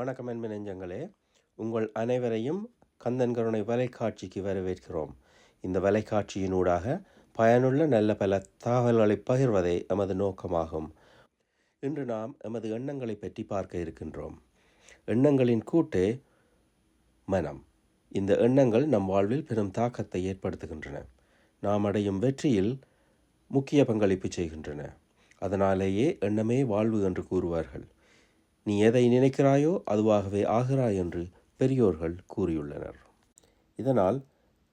வணக்கம் அன்பு நெஞ்சங்களே. உங்கள் அனைவரையும் கந்தன் கருணை வலைக்காட்சிக்கு வரவேற்கிறோம். இந்த வலைக்காட்சியினூடாக பயனுள்ள நல்ல பல தகவல்களை பகிர்வதே எமது நோக்கமாகும். இன்று நாம் எமது எண்ணங்களை பற்றி பார்க்க இருக்கின்றோம். எண்ணங்களின் கூட்டே மனம். இந்த எண்ணங்கள் நம் வாழ்வில் பெரும் தாக்கத்தை ஏற்படுத்துகின்றன. நாம் அடையும் வெற்றியில் முக்கிய பங்களிப்பு செய்கின்றன. அதனாலேயே எண்ணமே வாழ்வு என்று கூறுவார்கள். நீ எதை நினைக்கிறாயோ அதுவாகவே ஆகிறாய் என்று பெரியோர்கள் கூறியுள்ளனர். இதனால்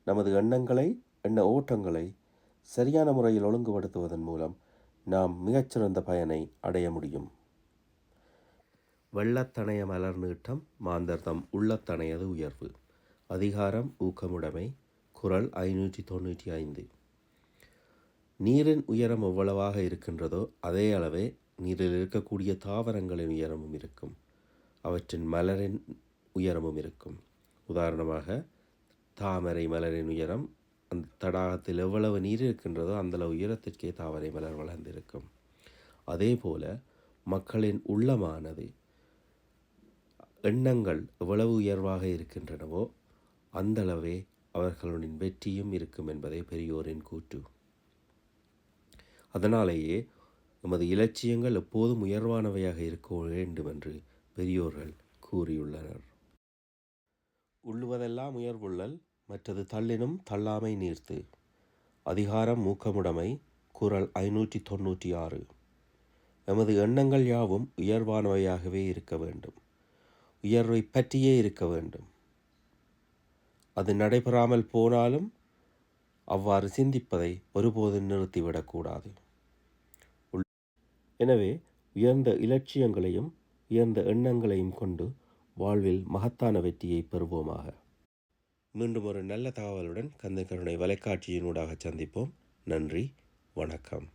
நமது எண்ணங்களை எண்ண ஓட்டங்களை சரியான முறையில் ஒழுங்குபடுத்துவதன் மூலம் நாம் மிகச்சிறந்த பயனை அடைய முடியும். வெள்ளத்தணைய மலர் நீட்டம் மாந்தர் தம் உள்ளத்தணையது உயர்வு. அதிகாரம் ஊக்கமுடைமை. குரல் ஐநூற்றி தொண்ணூற்றி ஐந்து. நீரின் உயரம் எவ்வளவாக இருக்கின்றதோ அதே அளவே நீரில் இருக்கக்கூடிய தாவரங்களின் உயரமும் இருக்கும். அவற்றின் மலரின் உயரமும் இருக்கும். உதாரணமாக தாமரை மலரின் உயரம் அந்த தடாகத்தில் எவ்வளவு நீர் இருக்கின்றதோ அந்தளவு உயரத்திற்கே தாமரை மலர் வளர்ந்திருக்கும். அதே போல மக்களின் உள்ளமானது எண்ணங்கள் எவ்வளவு உயர்வாக இருக்கின்றனவோ அந்தளவே அவர்களுடன் வெற்றியும் இருக்கும் என்பதே பெரியோரின் கூற்று. அதனாலேயே நமது இலட்சியங்கள் எப்போதும் உயர்வானவையாக இருக்க வேண்டும் என்று பெரியோர்கள் கூறியுள்ளனர். உள்ளுவதெல்லாம் உயர்வுள்ளல் மற்றது தள்ளினும் தள்ளாமை நீர்த்து. அதிகாரம் மூக்கமுடைமை குரல் ஐநூற்றி தொண்ணூற்றி ஆறு எமது எண்ணங்கள் யாவும் உயர்வானவையாகவே இருக்க வேண்டும். உயர்வை பற்றியே இருக்க வேண்டும். அது நடைபெறாமல் போனாலும் அவ்வாறு சிந்திப்பதை ஒருபோதும் நிறுத்திவிடக்கூடாது. எனவே உயர்ந்த இலட்சியங்களையும் உயர்ந்த எண்ணங்களையும் கொண்டு வாழ்வில் மகத்தான வெற்றியை பெறுவோமாக. மீண்டும் ஒரு நல்ல தகவலுடன் கந்தக்கருணை வலைக்காட்சியினூடாக சந்திப்போம். நன்றி வணக்கம்.